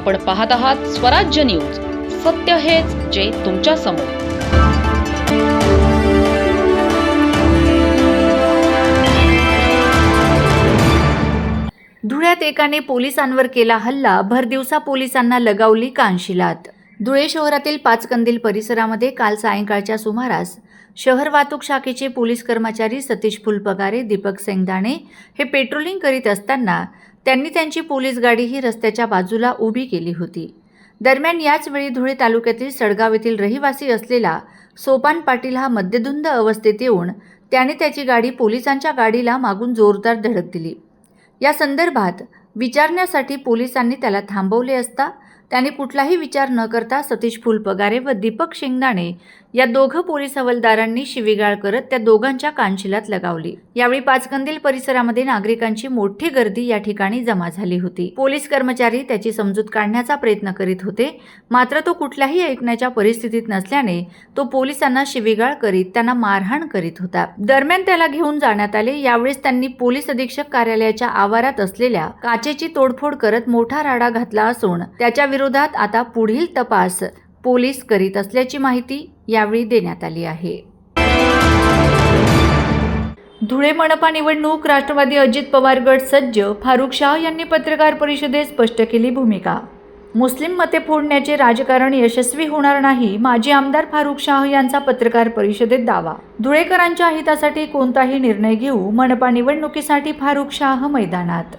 आपण पाहत आहात स्वराज्य न्यूज. सत्य हेच जे तुमच्यासमोर. धुळ्यात एकाने पोलिसांवर केला हल्ला भरदिवसा पोलिसांना लगावली कानशिलात धुळे शहरातील पाचकंदील परिसरामध्ये काल सायंकाळच्या सुमारास शहर वाहतूक शाखेचे पोलीस कर्मचारी सतीश फुलपगारे दीपक सेंगदाणे हे पेट्रोलिंग करीत असताना त्यांनी त्यांची पोलीस गाडी ही रस्त्याच्या बाजूला उभी केली होती. दरम्यान याचवेळी धुळे तालुक्यातील सडगाव येथील रहिवासी असलेला सोपान पाटील हा मद्यधुंद अवस्थेत येऊन त्याने त्याची गाडी पोलिसांच्या गाडीला मागून जोरदार धडक दिली. या संदर्भात विचारण्यासाठी पोलिसांनी त्याला थांबवले असता त्याने कुठलाही विचार न करता सतीश फुलपगारे व दीपक शेंगदाणे या दोघं पोलीस हवालदारांनी शिवीगाळ करत त्या दोघांच्या कानशिलात लगावली. यावेळी पाचकंदील परिसरामध्ये नागरिकांची मोठी गर्दी या ठिकाणी जमा झाली होती. पोलीस कर्मचारी त्याची समजूत काढण्याचा प्रयत्न करीत होते मात्र तो कुठल्याही ऐकण्याच्या परिस्थितीत नसल्याने तो पोलिसांना शिवीगाळ करीत त्यांना मारहाण करीत होता. दरम्यान त्याला घेऊन जाण्यात आले. यावेळेस त्यांनी पोलीस अधीक्षक कार्यालयाच्या आवारात असलेल्या काचेची तोडफोड करत मोठा राडा घातला असून त्याच्या विरोधात आता पुढील तपास पोलीस करीत असल्याची माहिती यावेळी देण्यात आली आहे. धुळे मनपा निवडणूक राष्ट्रवादी अजित पवार गट सज्ज फारुख शाह यांनी पत्रकार परिषदेत स्पष्ट केली भूमिका. मुस्लिम मते फोडण्याचे राजकारण यशस्वी होणार नाही माजी आमदार फारुख शाह यांचा पत्रकार परिषदेत दावा. धुळेकरांच्या हितासाठी कोणताही निर्णय घेऊ मनपा निवडणुकीसाठी फारुख शाह मैदानात.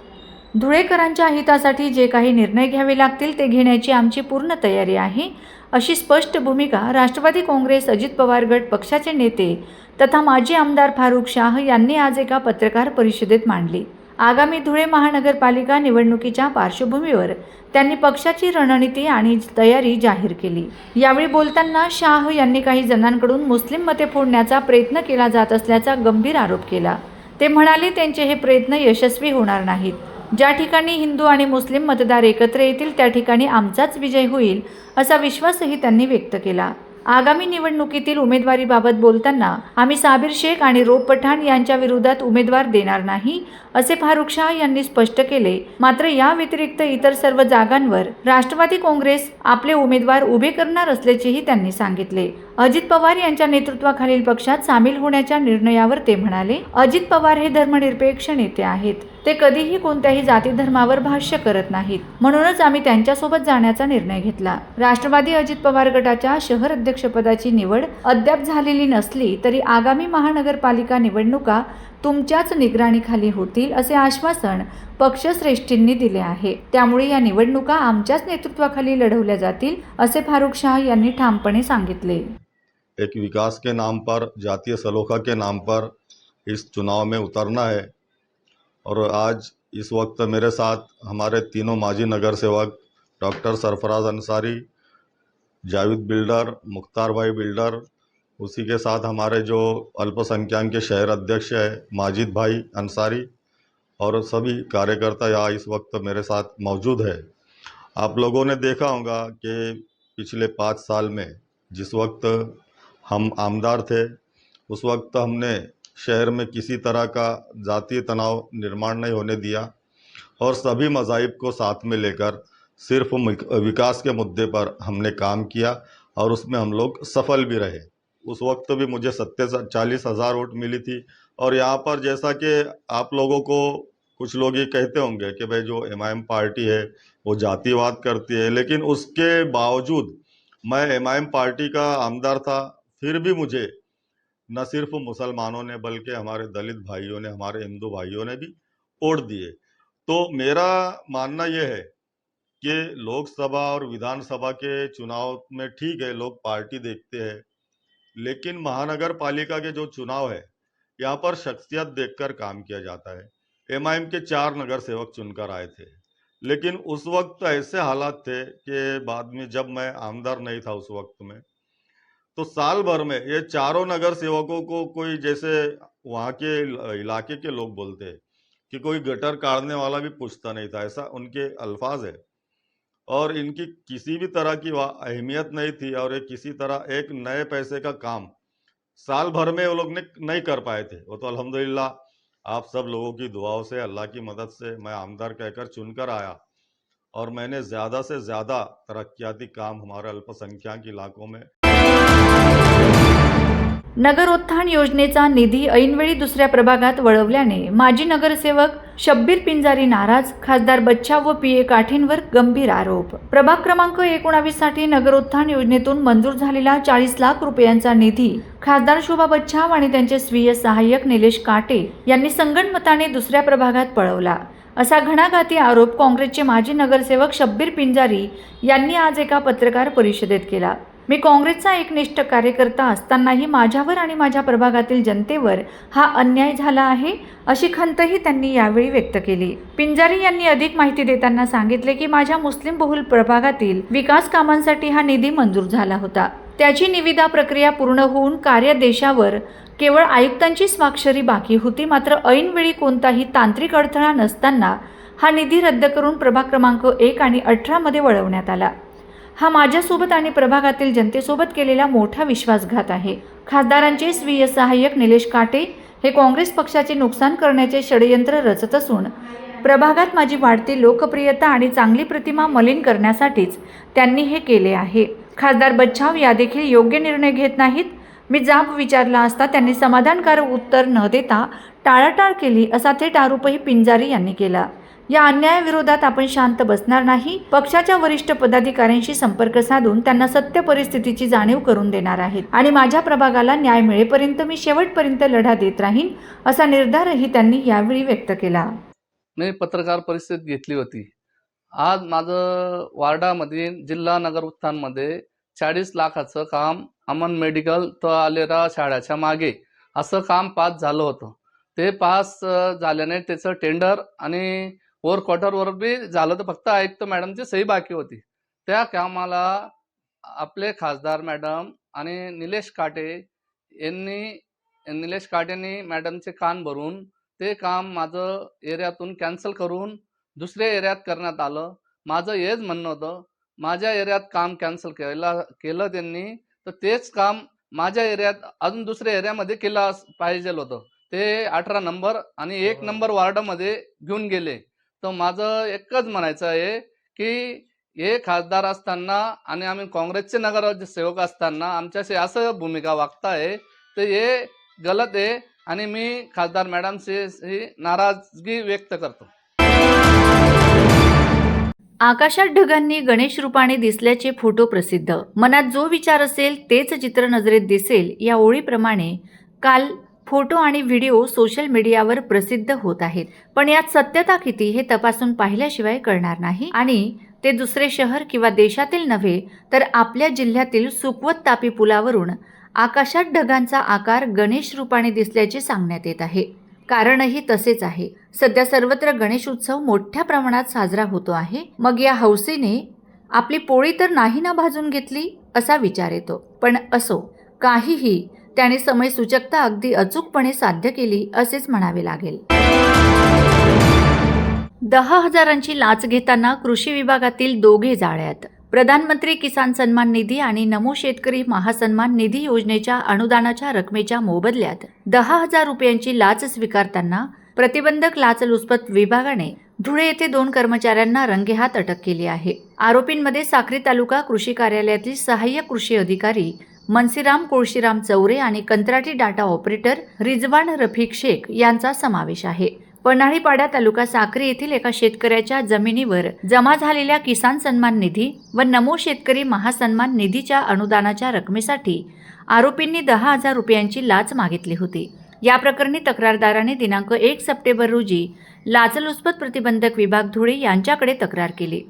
धुळेकरांच्या हितासाठी जे काही निर्णय घ्यावे लागतील ते घेण्याची आमची पूर्ण तयारी आहे अशी स्पष्ट भूमिका राष्ट्रवादी काँग्रेस अजित पवार गट पक्षाचे नेते तथा माजी आमदार फारुख शाह यांनी आज एका पत्रकार परिषदेत मांडली. आगामी धुळे महानगरपालिका निवडणुकीच्या पार्श्वभूमीवर त्यांनी पक्षाची रणनीती आणि तयारी जाहीर केली. यावेळी बोलताना शाह यांनी काही जणांकडून मुस्लिम मते फोडण्याचा प्रयत्न केला जात असल्याचा गंभीर आरोप केला. ते म्हणाले त्यांचे हे प्रयत्न यशस्वी होणार नाहीत. ज्या ठिकाणी हिंदू आणि मुस्लिम मतदार एकत्र येतील त्या ठिकाणी आमचाच विजय होईल असा विश्वासही त्यांनी व्यक्त केला. आगामी निवडणुकीतील उमेदवारीबाबत बोलताना आम्ही साबिर शेख आणि रोप पठाण यांच्या विरोधात उमेदवार देणार नाही असे फारुख शाह यांनी स्पष्ट केले. मात्र या व्यतिरिक्त इतर सर्व जागांवर राष्ट्रवादी काँग्रेस आपले उमेदवार उभे करणार असल्याचेही त्यांनी सांगितले. अजित पवार यांच्या नेतृत्वाखालील पक्षात सामील होण्याच्या निर्णयावर ते म्हणाले अजित पवार हे धर्मनिरपेक्ष नेते आहेत. ते कधीही कोणत्याही जाती धर्मावर भाष्य करत नाहीत. म्हणूनच आम्ही त्यांच्यासोबत जाण्याचा निर्णय घेतला. राष्ट्रवादी अजित पवार गटाच्या शहर अध्यक्षपदाची निवड अद्याप झालेली नसली तरी आगामी महानगरपालिका निवडणुका तुमच्याच निगराणीखाली होतील असे आश्वासन पक्षश्रेष्ठींनी दिले आहे. त्यामुळे या निवडणुका आमच्याच नेतृत्वाखाली लढवल्या जातील असे फारुख शाह यांनी ठामपणे सांगितले. एक विकास के नाम पर, जातीय सलोखा के नाम पर इस चुनाव में उतरना है। और आज इस वक्त मेरे साथ हमारे तीनों माजी नगर सेवक डॉक्टर सरफराज अंसारी, जावेद बिल्डर, मुख्तार भाई बिल्डर, उसी के साथ हमारे जो अल्पसंख्यक के शहर अध्यक्ष है, माजिद भाई अंसारी और सभी कार्यकर्ता यहाँ इस वक्त मेरे साथ मौजूद है। आप लोगों ने देखा होगा कि पिछले पाँच साल में जिस वक्त हम आमदार थे। उस वक्त हमने शहर में किसी तरह का जातीय तनाव निर्माण नहीं होने दिया और सभी मज़ाहिब को साथ में लेकर सिर्फ़ विकास के मुद्दे पर हमने काम किया और उसमें हम लोग सफल भी रहे। उस वक्त भी मुझे सत्य चालीस हज़ार वोट मिली थी और यहाँ पर जैसा कि आप लोगों को कुछ लोग ये कहते होंगे कि भाई जो एमआईएम पार्टी है, वो जातिवाद करती है, लेकिन उसके बावजूद मैं एमआईएम पार्टी का आमदार था फिर भी मुझे न सिर्फ़ मुसलमानों ने बल्कि हमारे दलित भाइयों ने, हमारे हिंदू भाइयों ने भी वोट दिए। तो मेरा मानना यह है कि लोकसभा और विधानसभा के चुनाव में ठीक है, लोग पार्टी देखते हैं, लेकिन महानगर पालिका के जो चुनाव है, यहाँ पर शख्सियत देखकर काम किया जाता है। एमआईएम के चार नगर सेवक चुनकर आए थे, लेकिन उस वक्त ऐसे हालात थे कि बाद में जब मैं आमदार नहीं था उस वक्त में तो साल भर में ये चारों नगर सेवकों को कोई जैसे वहाँ के इलाके के लोग बोलते हैं कि कोई गटर काटने वाला भी पूछता नहीं था, ऐसा उनके अल्फाज है। और इनकी किसी भी तरह की अहमियत नहीं थी और ये किसी तरह एक नए पैसे का काम साल भर में वो लोग ने नहीं कर पाए थे। वो तो अल्हम्दुलिल्लाह आप सब लोगों की दुआओं से, अल्लाह की मदद से मैं आमदार कहकर चुनकर आया और मैंने ज़्यादा से ज़्यादा तरक्याती काम हमारे अल्पसंख्यक इलाकों में नगरोत्थान योजनेचा निधी ऐनवेळी दुसऱ्या प्रभागात वळवल्याने माजी नगरसेवक शब्बीर पिंजारी नाराज खासदार बच्चा व पी ए काठींवर गंभीर आरोप. प्रभाग क्रमांक एकोणावीससाठी नगरोत्थान योजनेतून मंजूर झालेला चाळीस लाख रुपयांचा निधी खासदार शोभा बच्छाव आणि त्यांचे स्वीय सहाय्यक निलेश काटे यांनी संगणमताने दुसऱ्या प्रभागात पळवला. असा घणाघाती आरोप काँग्रेसचे माजी नगरसेवक शब्बीर पिंजारी यांनी आज एका पत्रकार परिषदेत केला. मी काँग्रेसचा एकनिष्ठ कार्यकर्ता असतानाही माझ्यावर आणि माझ्या प्रभागातील जनतेवर हा अन्याय झाला आहे अशी खंतही त्यांनी यावेळी व्यक्त केली. पिंजारी यांनी अधिक माहिती देताना सांगितले की माझ्या मुस्लिम बहुल प्रभागातील विकास कामांसाठी हा निधी मंजूर झाला होता. त्याची निविदा प्रक्रिया पूर्ण होऊन कार्यादेशावर केवळ आयुक्तांची स्वाक्षरी बाकी होती मात्र ऐनवेळी कोणताही तांत्रिक अडथळा नसताना हा निधी रद्द करून प्रभाग क्रमांक एक आणि अठरामध्ये वळवण्यात आला. हा माझ्यासोबत आणि प्रभागातील जनतेसोबत केलेला मोठा विश्वासघात आहे. खासदारांचे स्वीय सहाय्यक निलेश काटे हे काँग्रेस पक्षाचे नुकसान करण्याचे षडयंत्र रचत असून प्रभागात माझी वाढती लोकप्रियता आणि चांगली प्रतिमा मलिन करण्यासाठीच त्यांनी हे केले आहे. खासदार बच्छाव या देखील योग्य निर्णय घेत नाहीत. मी जाब विचारला असता त्यांनी समाधानकारक उत्तर न देता टाळाटाळ केली असा थेट आरोपही पिंजारी यांनी केला. या अन्यायाविरोधात आपण शांत बसणार नाही. पक्षाच्या वरिष्ठ पदाधिकाऱ्यांशी संपर्क साधून त्यांना सत्य परिस्थितीची जाणीव करून देणार आहेत. आणि माझ्या प्रभागाला न्याय मिळेपर्यंत मी शेवटपर्यंत लढा देत राहीन असा निर्धारही त्यांनी यावेळी व्यक्त केला. मी पत्रकार परिषद घेतली होती. आज माझं वार्डामध्ये जिल्हा नगर उत्थानमध्ये चाळीस लाखाचं काम अमन मेडिकल तो आलेरा शाळेच्या मागे असं काम पास झालं होतं. ते पास झाल्याने त्याचं टेंडर आणि वर क्वार्टरवर बी झालं तर फक्त आयुक्त मॅडमची सही बाकी होती. त्या कामाला आपले खासदार मॅडम आणि निलेश काटे यांनी निलेश काटेंनी मॅडमचे कान भरून ते काम माझं एरियातून कॅन्सल करून दुसऱ्या एरियात करण्यात आलं. माझं हेच म्हणणं होतं माझ्या एरियात काम कॅन्सल केलं केलं त्यांनी तर तेच काम माझ्या एरियात अजून दुसऱ्या एरियामध्ये केलं अस- पाहिजे होतं. ते अठरा नंबर आणि एक नंबर वार्डामध्ये घेऊन गेले. तर माझं एकच म्हणायचं आहे की हे खासदार असताना आणि आम्ही काँग्रेसचे नगर सेवक असताना आमच्याशी असं भूमिका वागताय तर हे गलत आहे आणि मी खासदार मॅडमशी नाराजगी व्यक्त करतो. आकाशात ढगांनी गणेश रूपाने दिसल्याचे फोटो प्रसिद्ध. मनात जो विचार असेल तेच चित्र नजरेत दिसेल या ओळीप्रमाणे काल फोटो आणि व्हिडिओ सोशल मीडियावर प्रसिद्ध होत आहेत. पण यात सत्यता किती हे तपासून पाहिल्याशिवाय कळणार नाही. आणि ते दुसरे शहर किंवा देशातील नव्हे तर आपल्या जिल्ह्यातील सुकवत तापी पुलावरून आकाशात ढगांचा आकार गणेश रूपाने दिसल्याचे सांगण्यात येत आहे. कारणही तसेच आहे. सध्या सर्वत्र गणेश उत्सव मोठ्या प्रमाणात साजरा होतो आहे. मग या हौसेने आपली पोळी तर नाही ना भाजून घेतली? असा विचार येतो. पण असो काहीही त्याने समयसूचकता अगदी अचूकपणे साध्य केली असेच म्हणावे लागेल. दहा हजारांची लाच घेताना कृषी विभागातील दोघे जाळ्यात. प्रधानमंत्री किसान सन्मान निधी आणि नमो शेतकरी महासन्मान निधी योजनेच्या अनुदानाच्या रकमेच्या मोबदल्यात दहा हजार रुपयांची लाच स्वीकारताना प्रतिबंधक लाचलुचपत विभागाने धुळे येथे दोन कर्मचाऱ्यांना रंगेहात अटक केली आहे. आरोपींमध्ये साक्री तालुका कृषी कार्यालयातील सहाय्यक कृषी अधिकारी मनसीराम कोळशीराम चौरे आणि कंत्राटी डाटा ऑपरेटर रिजवान रफिक शेख यांचा समावेश आहे. पन्हाळीपाडा तालुका साक्री येथील एका शेतकऱ्याच्या जमिनीवर जमा झालेल्या किसान सन्मान निधी व नमो शेतकरी महासन्मान निधीच्या अनुदानाच्या रकमेसाठी आरोपींनी दहा हजार रुपयांची लाच मागितली होती. या प्रकरणी तक्रारदाराने दिनांक एक सप्टेंबर रोजी लाचलुचपत प्रतिबंधक विभाग धुळे यांच्याकडे तक्रार केली.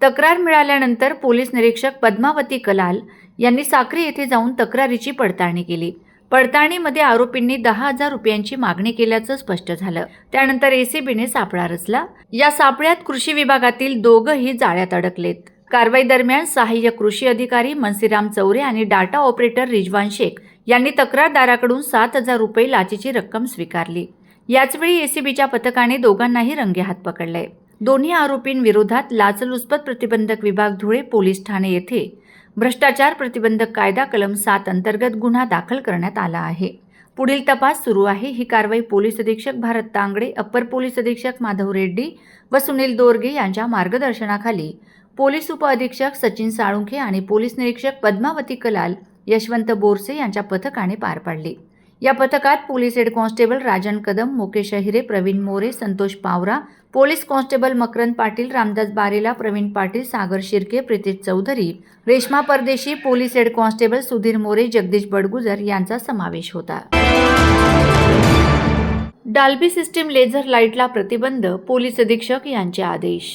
तक्रार मिळाल्यानंतर पोलीस निरीक्षक पद्मावती कलाल यांनी साक्री येथे जाऊन तक्रारीची पडताळणी केली. पडताळणीमध्ये आरोपींनी दहा हजार रुपयांची मागणी केल्याचं स्पष्ट झालं. त्यानंतर एसीबीने सापळा रचला. या सापळ्यात कृषी विभागातील दोघंही जाळ्यात अडकलेत. कारवाई दरम्यान सहाय्यक कृषी अधिकारी मनसीराम चौरे आणि डाटा ऑपरेटर रिजवान शेख यांनी तक्रारदाराकडून सात हजार रुपये लाचेची रक्कम स्वीकारली. याचवेळी एसीबीच्या पथकाने दोघांनाही रंगेहात पकडले. दोन्ही आरोपींविरोधात लाचलुचपत प्रतिबंधक विभाग धुळे पोलीस ठाणे येथे भ्रष्टाचार प्रतिबंधक कायदा कलम सात अंतर्गत गुन्हा दाखल करण्यात आला आहे. पुढील तपास सुरू आहे. ही कारवाई पोलीस अधीक्षक भारत तांगडे अप्पर पोलीस अधीक्षक माधव रेड्डी व सुनील दोरगे यांच्या मार्गदर्शनाखाली. पोलीस उपअधीक्षक सचिन साळुंखे आणि पोलीस निरीक्षक पद्मावती कलाल यशवंत बोरसे यांच्या पथकाने पार पाडली. या पथकात police head constable Rajan Kadam Mukesh Ahire Pravin More Santosh Pawara police constable Makrand Patil Ramdas Barela Pravin Patil Sagar Shirke Pritesh Chaudhari Reshma Pardeshi police head constable Sudhir More Jagdish Badgujar यांचा समावेश होता. डाल्बी system laser लाईटला प्रतिबंध police अधीक्षक यांचे आदेश.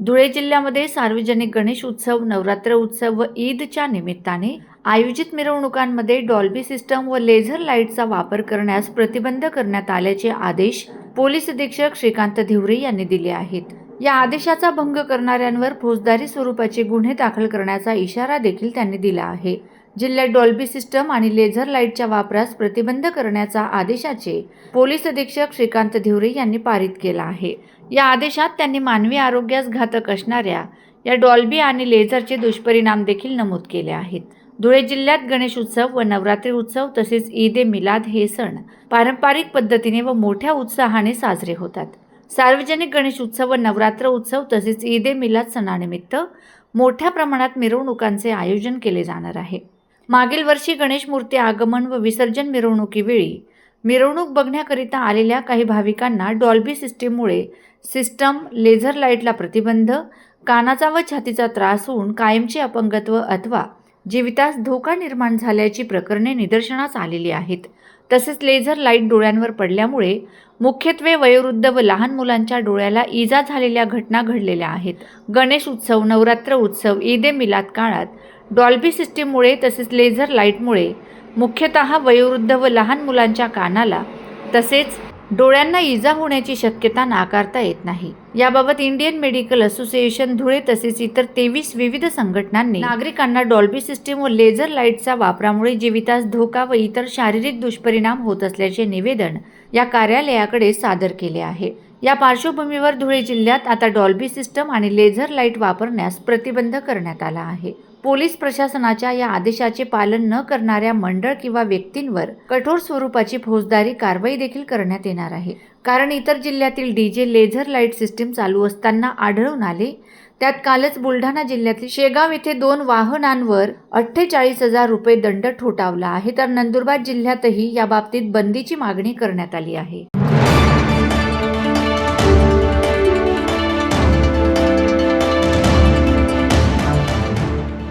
धुळे जिल्ह्यामध्ये सार्वजनिक गणेश उत्सव नवरात्र उत्सव व ईदच्या निमित्ताने आयोजित मिरवणुकांमध्ये डॉल्बी सिस्टम व लेझर लाईटचा वापर करण्यास प्रतिबंध करण्यात आल्याचे आदेश पोलीस अधीक्षक श्रीकांत धिवरे यांनी दिले आहेत. या आदेशाचा भंग करणाऱ्यांवर फौजदारी स्वरूपाचे गुन्हे दाखल करण्याचा इशारा देखील त्यांनी दिला आहे. जिल्ह्यात डॉल्बी सिस्टम आणि लेझर लाईटच्या वापरास प्रतिबंध करण्याचा आदेशाचे पोलीस अधीक्षक श्रीकांत धिवरे यांनी पारित केला आहे. या आदेशात त्यांनी मानवी आरोग्यास घातक असणाऱ्या या डॉल्बी आणि लेझरचे दुष्परिणाम देखील नमूद केले आहेत. धुळे जिल्ह्यात गणेश उत्सव व नवरात्री उत्सव तसेच ईद ए मिलाद हे सण पारंपरिक पद्धतीने व मोठ्या उत्साहाने साजरे होतात. सार्वजनिक गणेश उत्सव व नवरात्र उत्सव तसेच ईद ए मिलाद सणानिमित्त मोठ्या प्रमाणात मिरवणुकांचे आयोजन केले जाणार आहे. मागील वर्षी गणेश मूर्ती आगमन व विसर्जन मिरवणुकीवेळी मिरवणूक बघण्याकरिता आलेल्या काही भाविकांना डॉल्बी सिस्टीममुळे सिस्टम लेझर लाईटला प्रतिबंध कानाचा व छातीचा त्रास होऊन कायमचे अपंगत्व अथवा जीवितास धोका निर्माण झाल्याची प्रकरणे निदर्शनास आलेली आहेत. तसेच लेझर लाइट डोळ्यांवर पडल्यामुळे मुख्यत्वे वयोवृद्ध व लहान मुलांच्या डोळ्याला इजा झालेल्या घटना घडलेल्या आहेत. गणेश उत्सव नवरात्र उत्सव ईद ए मिलाद काळात डॉल्बी सिस्टीममुळे तसेच लेझर लाईटमुळे मुख्यतः वयोवृद्ध व लहान मुलांच्या कानाला तसेच डोळ्यांना इजा होण्याची शक्यता नाकारता येत नाही. याबाबत इंडियन मेडिकल असोसिएशन धुळे तसेच इतर तेवीस विविध संघटनांनी नागरिकांना डॉल्बी सिस्टीम व लेझर लाईटच्या वापरामुळे जीवितास धोका व इतर शारीरिक दुष्परिणाम होत असल्याचे निवेदन या कार्यालयाकडे सादर केले आहे. या पार्श्वभूमीवर धुळे जिल्ह्यात आता डॉल्बी सिस्टम आणि लेझर लाइट वापरण्यास प्रतिबंध करण्यात आला आहे. पोलीस प्रशासनाच्या या आदेशाचे पालन न करणाऱ्या मंडळ किंवा व्यक्तींवर कठोर स्वरूपाची फौजदारी कारवाई देखील करण्यात येणार आहे. कारण इतर जिल्ह्यातील डीजे लेझर लाइट सिस्टीम चालू असताना आढळून आले त्यात कालच बुलढाणा जिल्ह्यातील शेगाव येथे दोन वाहनांवर अठ्ठेचाळीस हजार रुपये दंड ठोठावला आहे. तर नंदुरबार जिल्ह्यातही या बाबतीत बंदीची मागणी करण्यात आली आहे.